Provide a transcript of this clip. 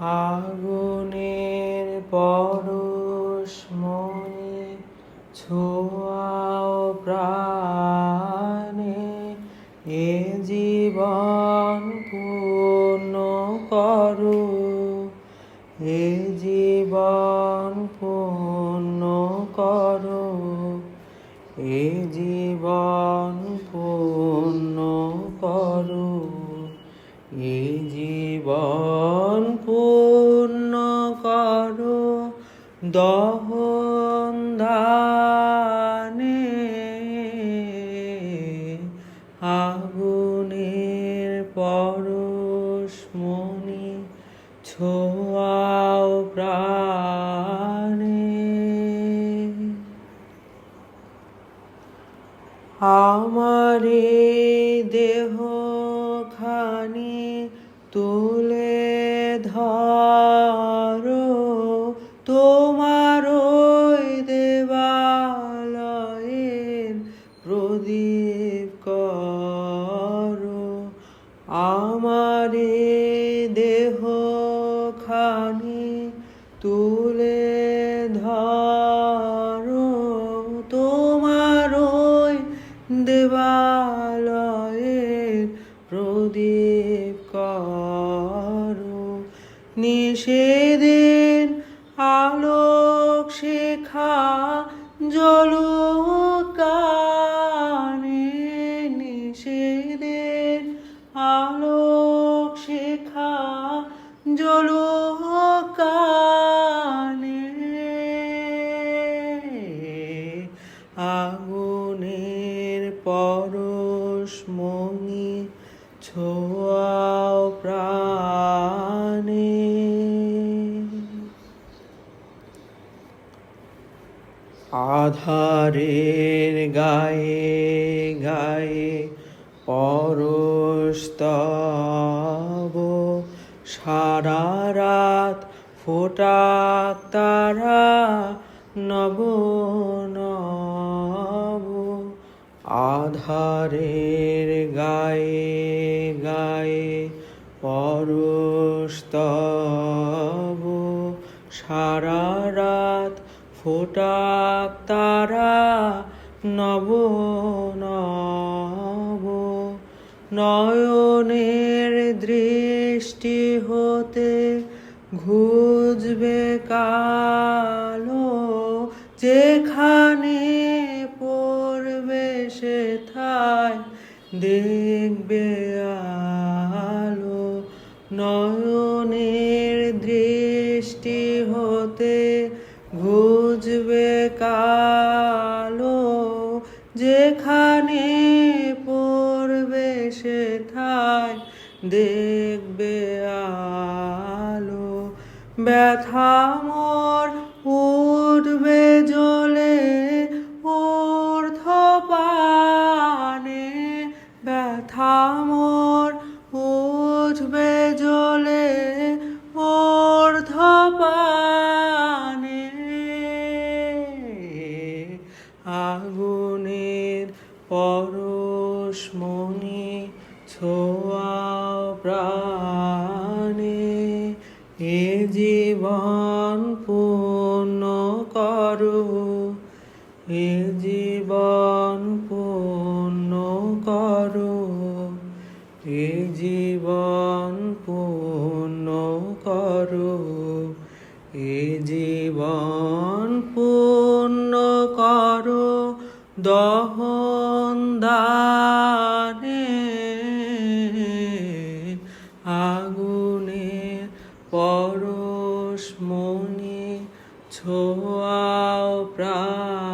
আগুনের পরশ মনে ছোঁয়াও প্রাণে, এ জীবন পূর্ণ করো, এ জীবন পূর্ণ করো, এ জীবন দহন দানে আগুনের পরশ মনি ছোয়াও প্রাণে। আমারে দেহ খানি তুলে তুলে ধরো তোমার ওই দেবালয়ের প্রদীপ করো। নিষেধের আলোক শেখা জলকানে ছোয়াও প্রাণে। আধারের গায়ে গায়ে পরস্তব সারা রাত ফোটা তারা নব আধারের গায়ে গায়ে পরস্তব সারা রাত ফোটাক তারা নব নব। নয়নের দৃষ্টি হতে ঘুজবে কালো যেখানে সেথায় দেখবে আলো নয়নের দৃষ্টি হতে ঘুজবে কালো যেখানে পড়বে সেথায় দেখবে আলো ব্যথা আগুনের পরশ মনি ছোয়াও প্রাণে, এ জীবন পূর্ণ করো, এ জীবন পূর্ণ করো, এ জীবন পূর্ণ করো, এ জীবন দহন দারে আগুনে পরশ মনে ছোয়াও প্রাণ।